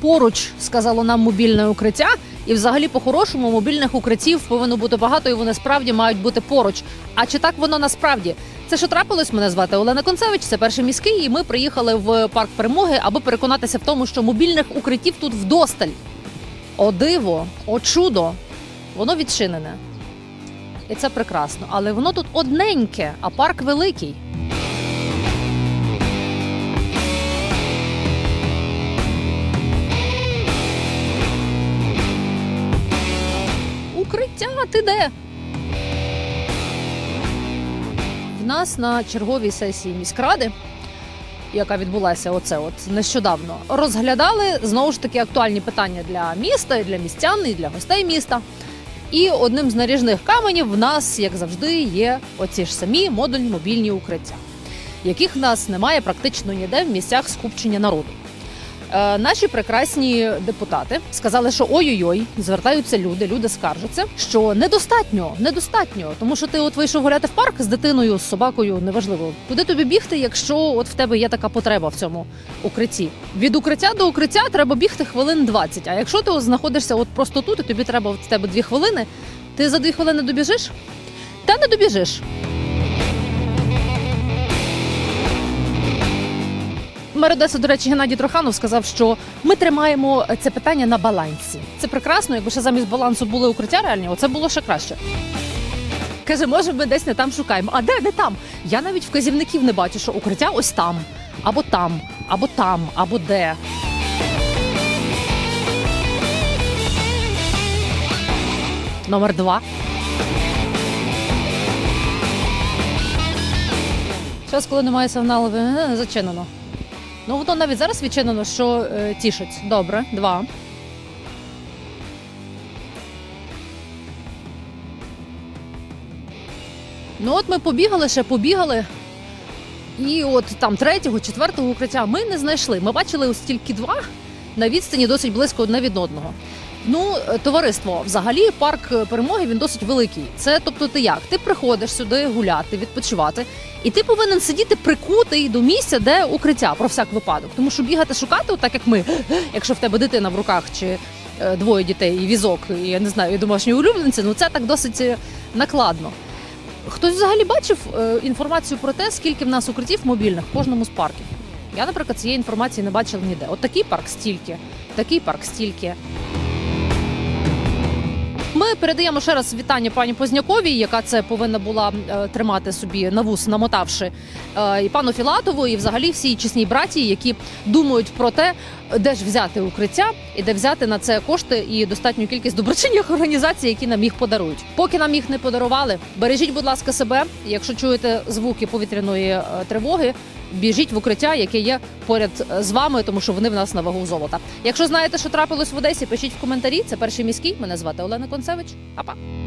поруч, сказало нам мобільне укриття. І взагалі, по-хорошому, мобільних укриттів повинно бути багато, і вони справді мають бути поруч. А чи так воно насправді? Це що трапилось? Мене звати Олена Концевич, це перший міський, і ми приїхали в парк перемоги, аби переконатися в тому, що мобільних укриттів тут вдосталь. О диво, о чудо, воно відчинене. І це прекрасно. Але воно тут одненьке, а парк великий. Укриття, ти де? В нас на черговій сесії міськради, яка відбулася оце от нещодавно, розглядали знову ж таки актуальні питання для міста, і для містян, і для гостей міста. І одним з наріжних каменів в нас, як завжди, є оці ж самі модульні мобільні укриття, яких в нас немає практично ніде в місцях скупчення народу. Е, наші прекрасні депутати сказали, що ой-ой-ой, звертаються люди, люди скаржаться, що недостатньо, недостатньо, тому що ти от вийшов гуляти в парк з дитиною, з собакою, неважливо, куди тобі бігти, якщо от в тебе є така потреба в цьому укритті. Від укриття до укриття треба бігти хвилин 20, А якщо ти знаходишся от просто тут, і тобі треба в тебе дві хвилини, ти за дві хвилини добіжиш? Та не добіжиш. Мер Одеси, до речі, Геннадій Троханов сказав, що ми тримаємо це питання на балансі. Це прекрасно, якби ще замість балансу були укриття реальні, оце було ще краще. Каже, може, ми десь не там шукаємо. А де, де там? Я навіть вказівників не бачу, що укриття ось там, або там, або там, або де. Номер два. Час, коли немає сигналу, е, зачинено. Ну, воно навіть зараз відчинено, що е, тішить. Добре, два. Ну, от ми побігали, ще побігали. І от там третього, четвертого укриття ми не знайшли. Ми бачили ось тільки два на відстані досить близько одне від одного. Ну, е, товариство, взагалі, парк е, перемоги він досить великий. Це тобто, ти як? Ти приходиш сюди гуляти, відпочивати, і ти повинен сидіти прикутий до місця, де укриття про всяк випадок. Тому що бігати шукати, так як ми, якщо в тебе дитина в руках чи е, двоє дітей, і візок, і я не знаю, і домашні улюбленці, ну це так досить накладно. Хтось взагалі бачив інформацію про те, скільки в нас укриттів мобільних в кожному з парків? Я, наприклад, цієї інформації не бачила ніде. От такий парк стільки, такий парк стільки. Ми передаємо ще раз вітання пані Позняковій, яка це повинна була е, тримати собі на вус, намотавши е, і пану Філатову, і взагалі всій чесній братії, які думають про те, де ж взяти укриття і де взяти на це кошти і достатню кількість доброчинних організацій, які нам їх подарують. Поки нам їх не подарували, бережіть, будь ласка, себе. Якщо чуєте звуки повітряної е, тривоги, біжіть в укриття, яке є поряд е, з вами, тому що вони в нас на вагу золота. Якщо знаєте, що трапилось в Одесі, пишіть в коментарі. Це перший міський. Мене звати Олена Концевич. Па-па.